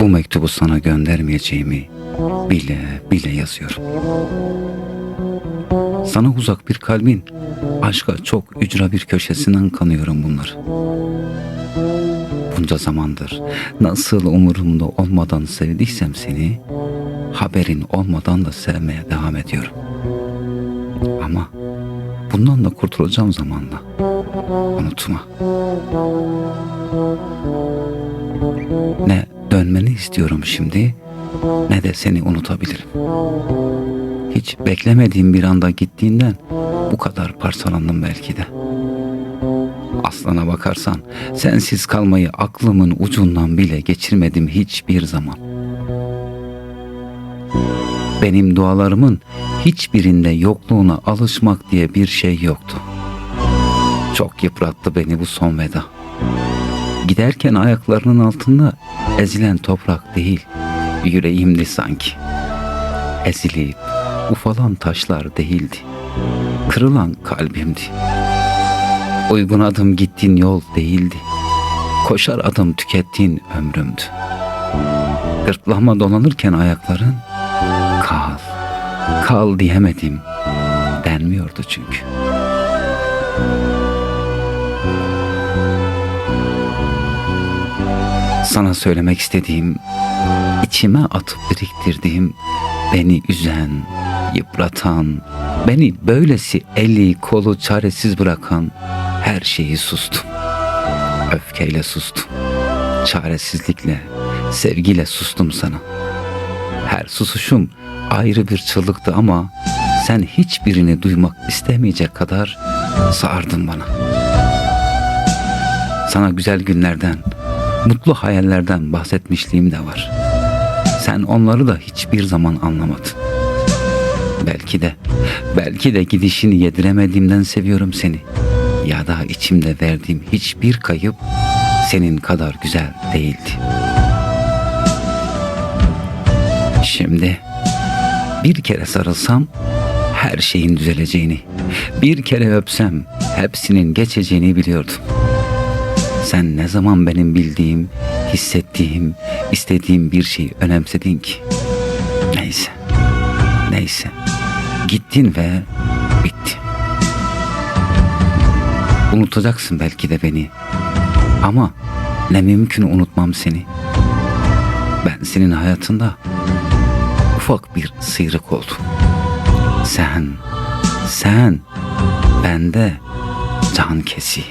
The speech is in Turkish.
Bu mektubu sana göndermeyeceğimi bile bile yazıyorum. Sana uzak bir kalbin, aşka çok ücra bir köşesinden kanıyorum bunları. Bunca zamandır nasıl umurumda olmadan sevdiysem seni, haberin olmadan da sevmeye devam ediyorum. Ama bundan da kurtulacağım zamanla. Unutma. Ne dönmeni istiyorum şimdi ne de seni unutabilirim. Hiç beklemediğim bir anda gittiğinden bu kadar parçalandım belki de. Aslına bakarsan sensiz kalmayı aklımın ucundan bile geçirmedim hiçbir zaman. Benim dualarımın hiçbirinde yokluğuna alışmak diye bir şey yoktu. Çok yıprattı beni bu son veda. Giderken ayaklarının altında ezilen toprak değil, yüreğimdi sanki. Ezilip ufalan taşlar değildi. Kırılan kalbimdi. Uygun adım gittiğin yol değildi. Koşar adım tükettiğin ömrümdü. Gırtlağıma dolanırken ayakların kal, kal diyemedim denmiyordu çünkü. Sana söylemek istediğim, içime atıp biriktirdiğim, beni üzen, yıpratan, beni böylesi eli kolu çaresiz bırakan her şeyi sustum. Öfkeyle sustum. Çaresizlikle, sevgiyle sustum sana. Her susuşum ayrı bir çığlıktı ama sen hiçbirini duymak istemeyecek kadar sağırdın bana. Sana güzel günlerden, mutlu hayallerden bahsetmişliğim de var. Sen onları da hiçbir zaman anlamadın. Belki de, belki de gidişini yediremediğimden seviyorum seni. Ya da içimde verdiğim hiçbir kayıp senin kadar güzel değildi. Şimdi bir kere sarılsam her şeyin düzeleceğini, bir kere öpsem hepsinin geçeceğini biliyordum. Sen ne zaman benim bildiğim, hissettiğim, istediğim bir şeyi önemsedin ki? Neyse, neyse. Gittin ve bitti. Unutacaksın belki de beni. Ama ne mümkün unutmam seni. Ben senin hayatında ufak bir sıyrık oldum. Sen, sen bende can kesiği.